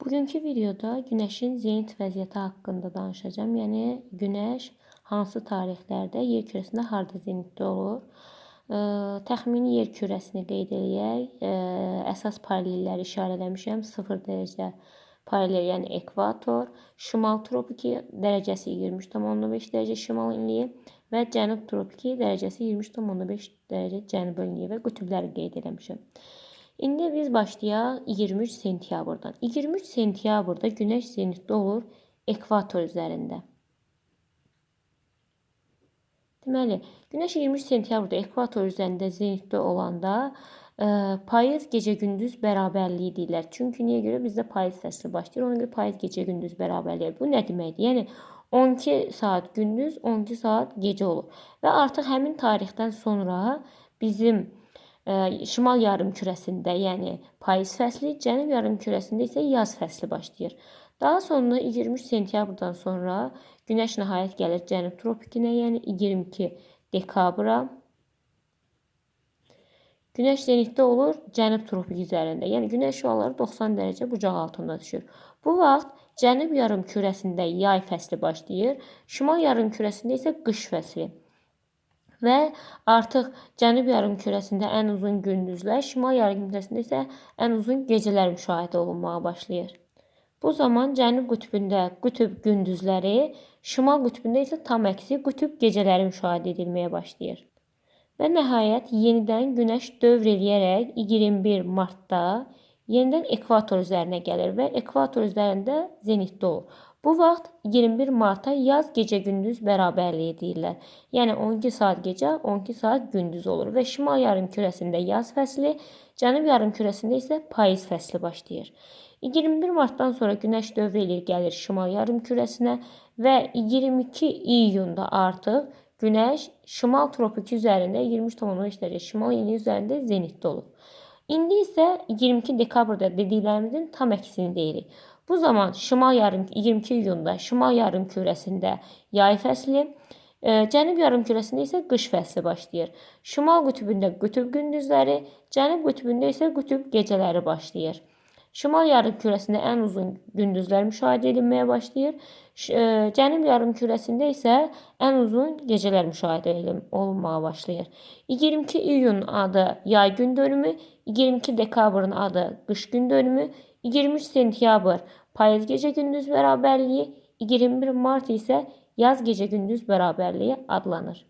Bugünkü videoda Günəşin zenit vəziyyəti haqqında danışacağım. Yəni Günəş hansı tarixlərdə yer kürəsində harda zenitdə olur? Ə, təxmini yer kürəsini qeyd eləyək. Ə, əsas paralelləri işarələmişəm. 0 dərəcə paralel, yəni ekvator, şimal tropiki dərəcəsi 23,5 dərəcə şimal enliyi və cənub tropiki dərəcəsi 23,5 dərəcə cənub enliyi və qütbləri qeyd eləmişəm. İndi biz başlayaq 23 sentyabrdan. 23 sentyabrda Günəş zenitdə olur ekvator üzərində. Deməli, Günəş 23 sentyabrda ekvator üzərində zenitdə olanda ə, e, payız gecə-gündüz bərabərliyi deyirlər. Çünki niyə görə bizdə payız fəsli başlayır. Ona görə payız gecə-gündüz bərabərliyi. Bu nə deməkdir? Yəni 12 saat gündüz, 12 saat gecə olur. Və artıq həmin tarixdən sonra bizim şimal yarımkürəsində, yəni payız fəsli, cənub yarımkürəsində isə yaz fəsli başlayır. Daha sonra 23 sentyabrdan sonra günəş nəhayət gəlir cənub tropikinə, yəni 22 dekabra. Günəş zenitdə olur cənub tropiki üzərində. Yəni günəş şüaları 90 dərəcə bucaq altında düşür. Bu vaxt cənub yarımkürəsində yay fəsli başlayır, şimal yarımkürəsində isə qış fəsli və artıq cənub yarımkürəsində ən uzun gündüzlər, şimal yarımkürəsində isə ən uzun gecələr müşahidə olunmağa başlayır. Bu zaman cənub qütbündə qütb gündüzləri, şimal qütbündə isə tam əksi qütb gecələri müşahidə edilməyə başlayır. Və nəhayət yenidən günəş dövr eləyərək 21 martda yenidən ekvator üzərinə gəlir və ekvator üzərində zenitdə olur. Bu vaxt 21 marta yaz gecə-gündüz bərabərliyi deyirlər. Yəni 12 saat gecə, 12 saat gündüz olur və şimal yarımkürəsində yaz fəsli, cənub yarımkürəsində isə payız fəsli başlayır. 21 martdan sonra günəş dövr eləyir, gəlir şimal yarımkürəsinə və 22 iyunda artıq günəş şimal tropiki üzərində 23,5 dərəcə şimal eni üzərində zenitdə olur. İndi isə 22 dekabrda dediklərimizin tam əksini deyirik. Bu zaman şimal yarım 22 iyunda şimal yarım kürəsində yay fəsli, e, cənub yarım kürəsində isə qış fəsli başlayır. Şimal qütbündə qütb gündüzləri, cənub qütbündə isə qütb gecələri başlayır. Şimal yarım kürəsində ən uzun gündüzlər müşahidə edilməyə başlayır. E, cənub yarım kürəsində isə ən uzun gecələr müşahidə olunmağa başlayır. 22 iyun adı yay gün dönümü, 22 dekabrın adı qış gün dönümü, 23 sentyabr payız gece gündüz bərabərliyi, 21 mart isə yaz gecə gündüz bərabərliyi adlanır.